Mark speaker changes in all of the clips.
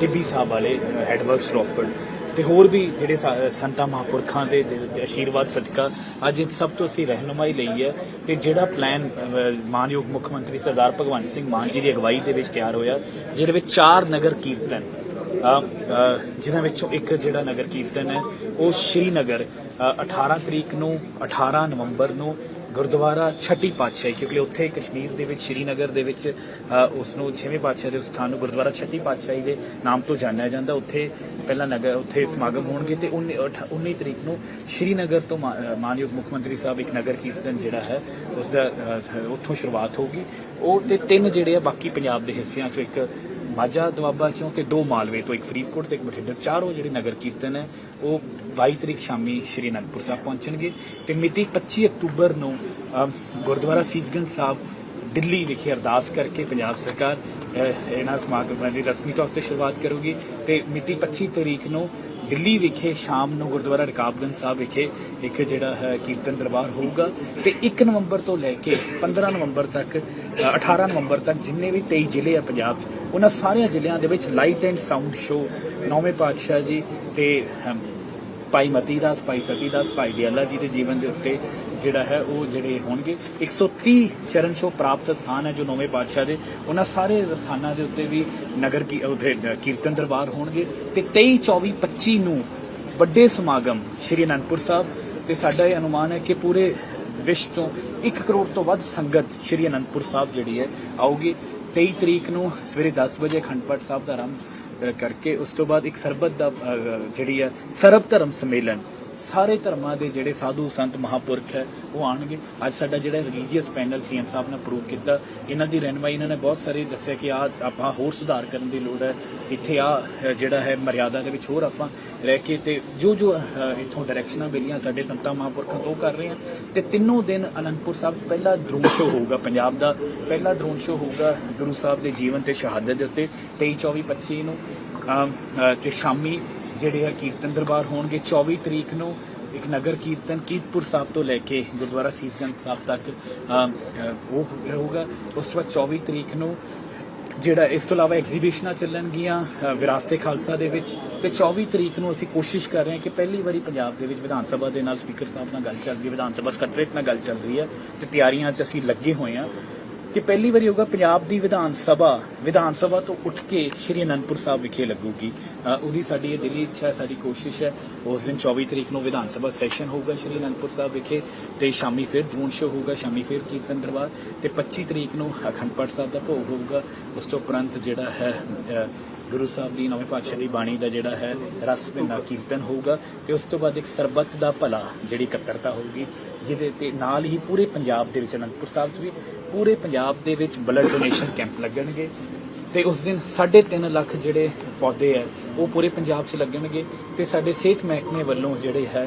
Speaker 1: ਟਿੱਬੀ ਸਾਹਿਬ ਵਾਲੇ head works Ropar ਤੇ ਹੋਰ ਵੀ ਜਿਹੜੇ ਸਾ- ਸੰਤਾਂ ਮਹਾਂਪੁਰਖਾਂ ਦੇ ਜਿਹੜੇ ਆਸ਼ੀਰਵਾਦ ਸਦਕਾ ਅੱਜ ਇਹ ਸਭ ਤੋਂ ਅਸੀਂ ਰਹਿਨੁਮਾਈ ਲਈ ਹੈ ਤੇ ਜਿਹੜਾ ਪਲਾਨ ਮਾਨਯੋਗ ਮੁੱਖ ਮੰਤਰੀ ਸਰਦਾਰ ਭਗਵੰਤ ਸਿੰਘ ਮਾਨ ਜੀ ਦੀ ਅਗਵਾਈ ਦੇ ਵਿੱਚ ਤਿਆਰ ਹੋਇਆ ਜਿਹਦੇ ਵਿੱਚ ਚਾਰ ਨਗਰ ਕੀਰਤਨ ਅ, ਜਿਨ੍ਹਾਂ ਵਿੱਚੋਂ ਇੱਕ ਜਿਹੜਾ ਨਗਰ ਕੀਰਤਨ ਹੈ ਉਹ ਸ਼੍ਰੀਨਗਰ ਅ, 18 ਤਰੀਕ ਨੂੰ 18 ਨਵੰਬਰ ਨੂੰ ਗੁਰਦੁਆਰਾ ਛੱਟੀ ਪਾਤਸ਼ਾਹੀ ਕਿਉਂਕਿ ਉੱਥੇ ਕਸ਼ਮੀਰ ਦੇ ਵਿੱਚ ਸ਼੍ਰੀਨਗਰ ਦੇ ਵਿੱਚ ਅ, ਉਸ ਨੂੰ ਛੇਵੇਂ ਪਾਤਸ਼ਾਹ ਦੇ ਸਥਾਨ ਨੂੰ ਗੁਰਦੁਆਰਾ ਛੱਟੀ ਪਾਤਸ਼ਾਹੀ ਦੇ ਨਾਮ ਤੋਂ ਜਾਣਿਆ ਜਾਂਦਾ। ਉੱਥੇ ਪਹਿਲਾ ਨਗਰ ਉੱਥੇ ਸਮਾਗਮ ਹੋਣਗੇ ਤੇ 19 ਅਠ- 19 ਤਰੀਕ ਨੂੰ ਸ਼੍ਰੀਨਗਰ ਤੋਂ ਮਾਨਯੋਗ ਮੁੱਖ ਮੰਤਰੀ ਸਾਹਿਬ ਇੱਕ ਨਗਰ ਕੀਰਤਨ ਜਿਹੜਾ ਹੈ ਉਸ ਦਾ ਉੱਥੋਂ ਸ਼ੁਰੂਆਤ ਹੋਗੀ ਉਹ ਤੇ ਤਿੰਨ ਜਿਹੜੇ ਆ ਬਾਕੀ ਪੰਜਾਬ ਦੇ ਹਿੱਸਿਆਂ ਚੋਂ ਇੱਕ ਮਾਝਾ ਦੁਆਬਾ ਚੋਂ ਤੇ ਦੋ ਮਾਲਵੇ ਤੋਂ ਇੱਕ ਫਰੀਦਕੋਟ ਤੇ ਇੱਕ ਬਠਿੰਡਾ ਚਾਰੋਂ ਜਿਹੜੇ ਨਗਰ ਕੀਰਤਨ ਹੈ ਉਹ 22 ਤਰੀਕ ਸ਼ਾਮੀ ਸ਼੍ਰੀ ਅਨੰਦਪੁਰ ਸਾਹਿਬ ਪਹੁੰਚਣਗੇ। ਤੇ ਮਿਤੀ 25 ਅਕਤੂਬਰ ਨੂੰ ਗੁਰਦੁਆਰਾ ਸੀਸਗੰਜ ਸਾਹਿਬ ਦਿੱਲੀ ਵਿਖੇ ਅਰਦਾਸ ਕਰਕੇ ਪੰਜਾਬ ਸਰਕਾਰ ਇਹਨਾਂ ਸਮਾਗਮਾਂ ਦੀ ਰਸਮੀ ਤੌਰ ਤੇ ਸ਼ੁਰੂਆਤ ਕਰੂਗੀ। ਤੇ ਮਿਤੀ 25 ਤਰੀਕ ਨੂੰ ਦਿੱਲੀ ਵਿਖੇ ਸ਼ਾਮ ਨੂੰ ਗੁਰਦੁਆਰਾ ਰਕਾਬਗੰਜ ਸਾਹਿਬ ਵਿਖੇ ਇੱਕ ਜਿਹੜਾ ਹੈ ਕੀਰਤਨ ਦਰਬਾਰ ਹੋਊਗਾ। ਤੇ 1 ਨਵੰਬਰ ਤੋਂ ਲੈ ਕੇ 15 ਨਵੰਬਰ ਤੱਕ ਅ, 18 ਨਵੰਬਰ ਤੱਕ ਜਿੰਨੇ ਵੀ 23 ਜ਼ਿਲ੍ਹੇ ਆ ਪੰਜਾਬ 'ਚ ਉਹਨਾਂ ਸਾਰਿਆਂ ਜ਼ਿਲ੍ਹਿਆਂ ਦੇ ਵਿੱਚ ਲਾਈਟ ਐਂਡ ਸਾਊਂਡ ਸ਼ੋ ਨੌਵੇਂ ਪਾਤਸ਼ਾਹ ਜੀ ਤੇ ਭਾਈ ਮਤੀ ਦਾਸ, ਭਾਈ ਸਤੀ ਦਾਸ, ਭਾਈ ਦਿਆਲਾ ਜੀ ਦੇ ਜੀਵਨ ਦੇ ਉੱਤੇ ਜਿਹੜਾ ਹੈ ਉਹ ਜਿਹੜੇ ਹੋਣਗੇ। 130 ਚਰਨ ਛੋਹ ਪ੍ਰਾਪਤ ਸਥਾਨ ਹੈ ਜੋ ਨੌਵੇਂ ਪਾਤਸ਼ਾਹ ਦੇ। ਉਹਨਾਂ ਸਾਰੇ ਸਥਾਨਾਂ ਦੇ ਉੱਤੇ ਵੀ ਨਗਰ ਕੀ, ਉੱਥੇ ਕੀਰਤਨ ਦਰਬਾਰ ਹੋਣਗੇ। ਤੇ 23 24 25 ਨੂੰ ਵੱਡੇ ਸਮਾਗਮ ਸ਼੍ਰੀ ਅਨੰਦਪੁਰ ਸਾਹਿਬ ਤੇ ਸਾਡਾ ਇਹ ਅਨੁਮਾਨ ਹੈ ਕਿ ਪੂਰੇ ਵਿਸ਼ਵ ਤੋਂ 1 ਕਰੋੜ ਤੋਂ ਵੱਧ ਸੰਗਤ ਸ਼੍ਰੀ ਅਨੰਦਪੁਰ ਸਾਹਿਬ ਜਿਹੜੀ ਹੈ ਆਊਗੀ। 23 ਤਰੀਕ ਨੂੰ ਸਵੇਰੇ 10 ਵਜੇ ਅਖੰਡ ਪਾਠ ਸਾਹਿਬ ਦਾ ਆਰੰਭ ਕਰਕੇ ਉਸ ਤੋਂ ਬਾਅਦ ਇੱਕ ਸਰਬਤ ਦਾ ਜਿਹੜੀ ਹੈ ਸਰਬ ਧਰਮ ਸੰਮੇਲਨ ਸਾਰੇ ਧਰਮਾਂ ਦੇ ਜਿਹੜੇ ਸਾਧੂ ਸੰਤ ਮਹਾਪੁਰਖ ਹੈ ਉਹ ਆਣਗੇ ਅੱਜ ਸਾਡਾ ਜਿਹੜਾ ਰਿਲੀਜੀਅਸ ਪੈਨਲ ਸੀਐਮ ਸਾਹਿਬ ਨੇ ਅਪਰੂਵ ਕੀਤਾ। ਇਹਨਾਂ ਦੀ ਰਹਿਨਮਾਈ ਇਹਨਾਂ ਨੇ ਬਹੁਤ ਸਾਰੇ ਦੱਸਿਆ ਕਿ ਆ ਆਪਾਂ ਹੋਰ ਸੁਧਾਰ ਕਰਨ ਦੀ ਲੋੜ ਹੈ। ਇੱਥੇ ਆ ਜਿਹੜਾ ਹੈ ਮਰਿਆਦਾ ਦੇ ਵਿੱਚ ਹੋਰ ਆਪਾਂ ਰਹਿ ਕੇ ਤੇ ਜੋ ਜੋ ਇੱਥੋਂ ਡਾਇਰੈਕਸ਼ਨਾਂ ਮਿਲੀਆਂ ਸਾਡੇ ਸੰਤਾਂ ਮਹਾਂਪੁਰਖਾਂ ਤੋਂ ਉਹ ਕਰ ਰਹੇ ਹਾਂ। ਤੇ ਤਿੰਨੋਂ ਦਿਨ ਅਨੰਦਪੁਰ ਸਾਹਿਬ ਪਹਿਲਾ ਡਰੋਨ ਸ਼ੋ ਹੋਊਗਾ ਪੰਜਾਬ ਦਾ। ਪਹਿਲਾ ਡਰੋਨ ਸ਼ੋ ਹੋਊਗਾ ਗੁਰੂ ਸਾਹਿਬ ਦੇ ਜੀਵਨ ਤੇ ਸ਼ਹਾਦਤ ਦੇ ਉੱਤੇ 23 24 25 ਨੂੰ। ਅਮ, ਤੇ ਸ਼ਾਮੀ ਜਿਹੜੇ ਆ ਕੀਰਤਨ ਦਰਬਾਰ ਹੋਣਗੇ 24 ਤਰੀਕ ਨੂੰ ਇੱਕ ਨਗਰ ਕੀਰਤਨ ਕੀਰਤਪੁਰ ਸਾਹਿਬ ਤੋਂ ਲੈ ਕੇ ਗੁਰਦੁਆਰਾ ਸੀਸਗੰਜ ਸਾਹਿਬ ਤੱਕ ਉਹ ਹੋਊਗਾ। ਉਸ ਤੋਂ ਬਾਅਦ 24 ਤਰੀਕ ਨੂੰ ਜਿਹੜਾ ਇਸ ਤੋਂ ਇਲਾਵਾ ਐਗਜ਼ੀਬਿਸ਼ਨਾਂ ਚੱਲਣਗੀਆਂ ਅ, ਵਿਰਾਸਤੇ ਖਾਲਸਾ ਦੇ ਵਿੱਚ। ਤੇ 24 ਤਰੀਕ ਨੂੰ ਅਸੀਂ ਕੋਸ਼ਿਸ਼ ਕਰ ਰਹੇ ਹਾਂ ਕਿ ਪਹਿਲੀ ਵਾਰੀ ਪੰਜਾਬ ਦੇ ਵਿੱਚ ਵਿਧਾਨ ਸਭਾ ਦੇ ਨਾਲ ਸਪੀਕਰ ਸਾਹਿਬ ਨਾਲ ਗੱਲ ਚੱਲ ਰਹੀ ਹੈ ਵਿਧਾਨ ਸਭਾ ਸਕੱਤਰੇਟ ਨਾਲ ਗੱਲ ਚੱਲ ਰਹੀ ਹੈ ਤੇ ਤਿਆਰੀਆਂ 'ਚ ਅਸੀਂ ਲੱਗੇ ਹੋਏ ਹਾਂ। ਕਿ ਪਹਿਲੀ ਵਾਰੀ ਹੋਗਾ ਪੰਜਾਬ ਦੀ ਵਿਧਾਨ ਸਭਾ। ਵਿਧਾਨ ਸਭਾ ਤੋਂ ਉੱਠ ਕੇ ਸ਼੍ਰੀ ਅਨੰਦਪੁਰ ਸਾਹਿਬ ਵਿਖੇ ਲੱਗੂਗੀ। ਉਹਦੀ ਸਾਡੀ ਇਹ ਦਿਲੀ ਇੱਛਾ, ਸਾਡੀ ਕੋਸ਼ਿਸ਼ ਹੈ, ਉਸ ਦਿਨ 24 ਤਰੀਕ ਨੂੰ ਵਿਧਾਨ ਸਭਾ ਸੈਸ਼ਨ ਹੋਊਗਾ ਸ਼੍ਰੀ ਅਨੰਦਪੁਰ ਸਾਹਿਬ ਵਿਖੇ ਤੇ ਸ਼ਾਮੀ ਫਿਰ ਡਰੋਨ ਸ਼ੋ ਹੋਊਗਾ, ਸ਼ਾਮੀ ਫਿਰ ਕੀਰਤਨ ਦਰਬਾਰ ਤੇ 25 ਤਰੀਕ ਨੂੰ ਅਖੰਡ ਪਾਠ ਸਾਹਿਬ ਦਾ ਭੋਗ ਹੋਊਗਾ। ਉਸ ਤੋਂ ਉਪਰੰਤ ਜਿਹੜਾ ਹੈ ਗੁਰੂ ਸਾਹਿਬ ਦੀ ਨਵੇਂ ਪਾਤਸ਼ਾਹ ਦੀ ਬਾਣੀ ਦਾ ਜਿਹੜਾ ਹੈ, ਰਸ ਭਿੰਨਾ ਕੀਰਤਨ ਹੋਊਗਾ ਤੇ ਉਸ ਤੋਂ ਬਾਅਦ ਇੱਕ ਸਰਬੱਤ ਦਾ ਭਲਾ ਜਿਹੜੀ ਇਕੱਤਰਤਾ ਹੋਊਗੀ, ਜਿਹਦੇ ਤੇ ਨਾਲ ਹੀ ਪੂਰੇ ਪੰਜਾਬ ਦੇ ਵਿੱਚ ਅਨੰਦਪੁਰ ਸਾਹਿਬ 'ਚ ਵੀ ਪੂਰੇ ਪੰਜਾਬ ਦੇ ਵਿੱਚ ਬਲੱਡ ਡੋਨੇਸ਼ਨ ਕੈਂਪ ਲੱਗਣਗੇ ਤੇ ਉਸ ਦਿਨ 3.5 ਲੱਖ ਜਿਹੜੇ ਪੌਦੇ ਹੈ ਉਹ ਪੂਰੇ ਪੰਜਾਬ 'ਚ ਲੱਗਣਗੇ ਤੇ ਸਾਡੇ ਸਿਹਤ ਮਹਿਕਮੇ ਵੱਲੋਂ ਜਿਹੜੇ ਹੈ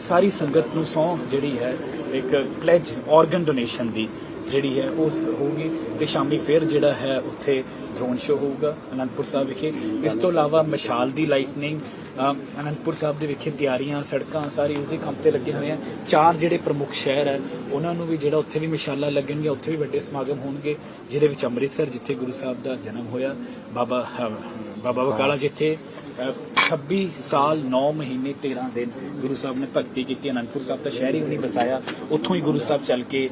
Speaker 1: ਸਾਰੀ ਸੰਗਤ ਨੂੰ ਸੌ ਜਿਹੜੀ ਹੈ, ਇੱਕ ਪਲੇਜ ਆਰਗਨ ਡੋਨੇਸ਼ਨ ਦੀ ਜਿਹੜੀ ਹੈ ਉਹ ਹੋਊਗੀ ਤੇ ਸ਼ਾਮੀ ਫਿਰ ਜਿਹੜਾ ਹੈ ਉੱਥੇ ਡਰੋਨ ਸ਼ੋ ਹੋਊਗਾ ਅਨੰਦਪੁਰ ਸਾਹਿਬ ਵਿਖੇ। ਇਸ ਤੋਂ ਇਲਾਵਾ ਮਸ਼ਾਲ ਦੀ ਲਾਈਟਨਿੰਗ ਅਨੰਦਪੁਰ ਸਾਹਿਬ ਦੇ ਵਿਖੇ ਤਿਆਰੀਆਂ, ਸੜਕਾਂ, ਸਾਰੀ ਉਹਦੇ ਕੰਮ ਤੇ ਲੱਗੇ ਹੋਏ ਆ। ਚਾਰ ਜਿਹੜੇ ਪ੍ਰਮੁੱਖ ਸ਼ਹਿਰ ਹੈ, ਉਹਨਾਂ ਨੂੰ ਵੀ ਜਿਹੜਾ ਉੱਥੇ ਵੀ ਮਸ਼ਾਲਾ ਲੱਗਣਗੇ ਉੱਥੇ ਵੀ ਵੱਡੇ ਸਮਾਗਮ ਹੋਣਗੇ, ਜਿਹਦੇ ਵਿੱਚ ਅੰਮ੍ਰਿਤਸਰ ਜਿੱਥੇ ਗੁਰੂ ਸਾਹਿਬ ਦਾ ਜਨਮ ਹੋਇਆ, ਬਾਬਾ ਬਾਬਾ ਬਕਾਲਾ ਜਿੱਥੇ 26 ਸਾਲ 9 ਮਹੀਨੇ 13 ਦਿਨ ਗੁਰੂ ਸਾਹਿਬ ਨੇ ਭਗਤੀ ਕੀਤੀ, ਅਨੰਦਪੁਰ ਸਾਹਿਬ ਦਾ ਸ਼ਹਿਰ ਹੀ ਉਹਨੇ ਬਸਾਇਆ ਉੱਥੋਂ ਹੀ ਗੁਰੂ ਸਾਹਿਬ ਚੱਲ ਕੇ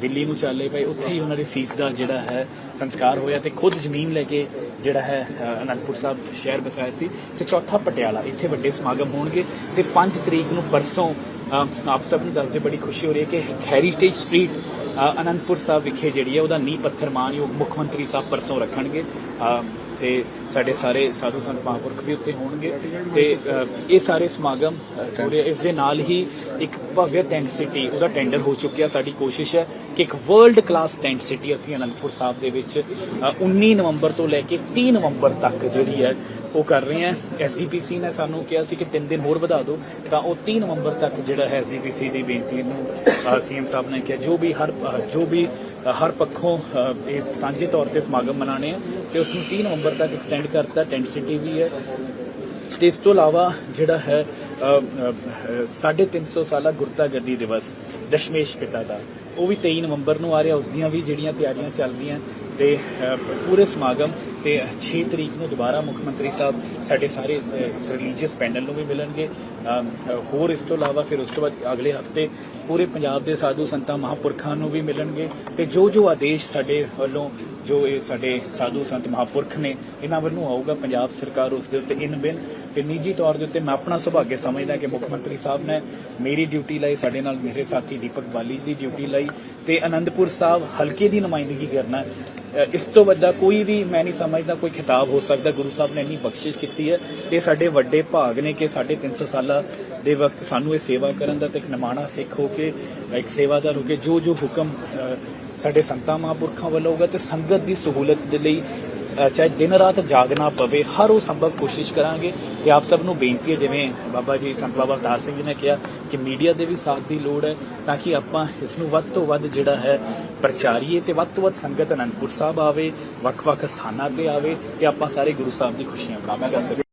Speaker 1: ਦਿੱਲੀ ਨੂੰ ਚੱਲੇ ਪਏ। ਉੱਥੇ ਹੀ ਉਹਨਾਂ ਦੇ ਸੀਸ ਦਾ ਜਿਹੜਾ ਹੈ ਸੰਸਕਾਰ ਹੋਇਆ ਤੇ ਖੁਦ ਜ਼ਮੀਨ ਲੈ ਕੇ ਜਿਹੜਾ ਹੈ ਅਨੰਦਪੁਰ ਸਾਹਿਬ ਸ਼ਹਿਰ ਬਸਾਇਆ ਸੀ ਤੇ ਚੌਥਾ ਪਟਿਆਲਾ, ਇੱਥੇ ਵੱਡੇ ਸਮਾਗਮ ਹੋਣਗੇ ਤੇ 5 ਤਰੀਕ ਨੂੰ ਪਰਸੋਂ ਆਪ ਸਭ ਨੂੰ ਦੱਸਦੇ ਬੜੀ ਖੁਸ਼ੀ ਹੋ ਰਹੀ ਹੈ ਕਿ ਹੈਰੀਟੇਜ ਸਟਰੀਟ ਅਨੰਦਪੁਰ ਸਾਹਿਬ ਵਿਖੇ ਜਿਹੜੀ ਹੈ ਉਹਦਾ ਨੀਂਹ ਪੱਥਰ ਮਾਨਯੋਗ ਮੁੱਖ ਮੰਤਰੀ ਸਾਹਿਬ ਪਰਸੋਂ ਰੱਖਣਗੇ। ਤੇ ਸਾਡੇ ਸਾਰੇ ਸਾਧੂ ਸੰਤ ਮਹਾਂਪੁਰਖ ਵੀ ਉੱਥੇ ਹੋਣਗੇ। ਤੇ ਇਹ ਸਾਰੇ ਸਮਾਗਮ ਅ, ਇਸ ਦੇ ਨਾਲ ਹੀ ਇੱਕ ਭਵਯ ਟੈਂਟ ਸਿਟੀ ਉਹਦਾ ਟੈਂਡਰ ਹੋ ਚੁੱਕਿਆ। ਸਾਡੀ ਕੋਸ਼ਿਸ਼ ਹੈ ਕਿ ਇੱਕ ਵਰਲਡ ਕਲਾਸ ਟੈਂਟ ਸਿਟੀ ਅਸੀਂ ਅਨੰਦਪੁਰ ਸਾਹਿਬ ਦੇ ਵਿੱਚ ਅ, 19 ਨਵੰਬਰ ਤੋਂ ਲੈ ਕੇ 30 ਨਵੰਬਰ ਤੱਕ ਜਿਹੜੀ ਹੈ ਉਹ ਕਰ ਰਹੇ ਹਾਂ। ਐਸਜੀਪੀਸੀ ਨੇ ਸਾਨੂੰ ਕਿਹਾ ਸੀ ਕਿ 3 ਦਿਨ ਹੋਰ ਵਧਾ ਦਿਓ। ਤਾਂ ਉਹ 3 ਨਵੰਬਰ ਤੱਕ ਜਿਹੜਾ ਹੈ ਐਸਜੀਪੀਸੀ ਦੀ ਬੇਨਤੀ ਨੂੰ ਸੀਐਮ ਸਾਹਿਬ ਨੇ ਕਿਹਾ ਜੋ ਵੀ ਹਰ ਜੋ ਵੀ ਹਰ ਪੱਖੋਂ ਅ, ਇਹ ਸਾਂਝੇ ਤੌਰ ਤੇ ਸਮਾਗਮ ਮਨਾਣੇ ਆ ਤੇ ਉਸ ਨੂੰ 3 ਨਵੰਬਰ ਤੱਕ ਐਕਸਟੈਂਡ ਕਰਤਾ ਟੈਂਟ ਸਿਟੀ ਵੀ ਹੈ। ਤੇ ਇਸ ਤੋਂ ਇਲਾਵਾ ਜਿਹੜਾ ਹੈ ਅ, ਅ, ਅ, ਸਾਢੇ 350 ਸਾਲਾ ਗੁਰਤਾ ਗੱਦੀ ਦਿਵਸ ਦਸ਼ਮੇਸ਼ ਪਿਤਾ ਦਾ। ਉਹ ਵੀ 23 ਨਵੰਬਰ ਨੂੰ ਆ ਰਿਹਾ, ਉਸ ਦੀਆਂ ਵੀ ਜਿਹੜੀਆਂ ਤਿਆਰੀਆਂ ਚੱਲ ਰਹੀਆਂ ਤੇ ਪੂਰੇ ਸਮਾਗਮ ਤੇ 6 ਤਰੀਕ ਨੂੰ ਦੁਬਾਰਾ ਮੁੱਖ ਮੰਤਰੀ ਸਾਹਿਬ ਸਾਡੇ ਸਾਰੇ ਰਿਲੀਜੀਅਸ ਪੈਨਲ ਨੂੰ ਵੀ ਮਿਲਣਗੇ। ਹੋਰ ਇਸ ਤੋਂ ਇਲਾਵਾ ਫਿਰ ਉਸ ਤੋਂ ਬਾਅਦ ਅਗਲੇ ਹਫ਼ਤੇ ਪੂਰੇ ਪੰਜਾਬ ਦੇ ਸਾਧੂ ਸੰਤਾਂ, ਮਹਾਂਪੁਰਖਾਂ ਨੂੰ ਵੀ ਮਿਲਣਗੇ ਤੇ ਜੋ ਜੋ ਆਦੇਸ਼ ਸਾਡੇ ਵੱਲੋਂ, ਜੋ ਇਹ ਸਾਡੇ ਸਾਧੂ ਸੰਤ ਮਹਾਂਪੁਰਖ ਨੇ, ਇਹਨਾਂ ਵੱਲੋਂ ਆਊਗਾ ਪੰਜਾਬ ਸਰਕਾਰ ਉਸ ਦੇ ਉੱਤੇ ਇਨ ਬਿਨ ਤੇ ਨਿੱਜੀ ਤੌਰ ਦੇ ਉੱਤੇ ਮੈਂ ਆਪਣਾ ਸੁਭਾਗਿਆ ਸਮਝਦਾ ਕਿ ਮੁੱਖ ਮੰਤਰੀ ਸਾਹਿਬ ਨੇ ਮੇਰੀ ਡਿਊਟੀ ਲਈ, ਸਾਡੇ ਨਾਲ ਮੇਰੇ ਸਾਥੀ ਦੀਪਕ ਬਾਲੀ ਦੀ ਡਿਊਟੀ ਲਈ ਤੇ ਅਨੰਦਪੁਰ ਸਾਹਿਬ ਹਲਕੇ ਦੀ ਨੁਮਾਇੰਦਗੀ ਕਰਨਾ ਇਸ ਤੋਂ ਵੱਡਾ ਕੋਈ ਵੀ ਮੈਂ ਨਹੀਂ ਸਮਝਦਾ, ਕੋਈ ਖਿਤਾਬ ਹੋ ਸਕਦਾ। ਗੁਰੂ ਸਾਹਿਬ ਨੇ ਇੰਨੀ ਬਖਸ਼ਿਸ਼ ਕੀਤੀ ਹੈ। ਇਹ ਸਾਡੇ ਵੱਡੇ ਭਾਗ ਨੇ ਕਿ ਸਾਡੇ 300 ਸਾਲਾਂ ਦੇ ਵਕਤ ਸਾਨੂੰ ਇਹ ਸੇਵਾ ਕਰਨ ਦਾ ਤੇ ਇੱਕ ਨਿਮਾਣਾ ਸਿੱਖ ਹੋ ਕੇ, ਇੱਕ ਸੇਵਾਦਾਰ ਹੋ ਕੇ ਜੋ ਜੋ ਹੁਕਮ ਸਾਡੇ ਸੰਤਾਂ ਮਹਾਂਪੁਰਖਾਂ ਵੱਲੋਂ ਹੋਗਾ ਤੇ ਸੰਗਤ ਦੀ ਸਹੂਲਤ ਦੇ ਲਈ ਚਾਹੇ ਦਿਨ ਰਾਤ ਜਾਗਣਾ ਪਵੇ, ਹਰ ਉਹ ਸੰਭਵ ਕੋਸ਼ਿਸ਼ ਕਰਾਂਗੇ ਤੇ ਆਪ ਸਭ ਨੂੰ ਬੇਨਤੀ ਹੈ, ਜਿਵੇਂ ਬਾਬਾ ਜੀ ਸੰਤ ਬਾਬਾ ਅਵਤਾਰ ਸਿੰਘ ਜੀ ਨੇ ਕਿਹਾ ਕਿ ਮੀਡੀਆ ਦੇ ਵੀ ਸਾਥ ਦੀ ਲੋੜ ਹੈ ਤਾਂ ਕਿ ਆਪਾਂ ਇਸ ਨੂੰ ਵੱਧ ਤੋਂ ਵੱਧ ਜਿਹੜਾ ਹੈ ਪ੍ਰਚਾਰੀਏ ਤੇ ਵੱਧ ਤੋਂ ਵੱਧ ਸੰਗਤ ਅਨੰਦਪੁਰ ਸਾਹਿਬ ਆਵੇ, ਵੱਖ-ਵੱਖ ਸਥਾਨਾਂ ਤੇ ਆਵੇ ਤੇ ਆਪਾਂ ਸਾਰੇ ਗੁਰੂ ਸਾਹਿਬ ਦੀ ਖੁਸ਼ੀਆਂ ਪ੍ਰਾਪਤ ਕਰ ਸਕੀਏ।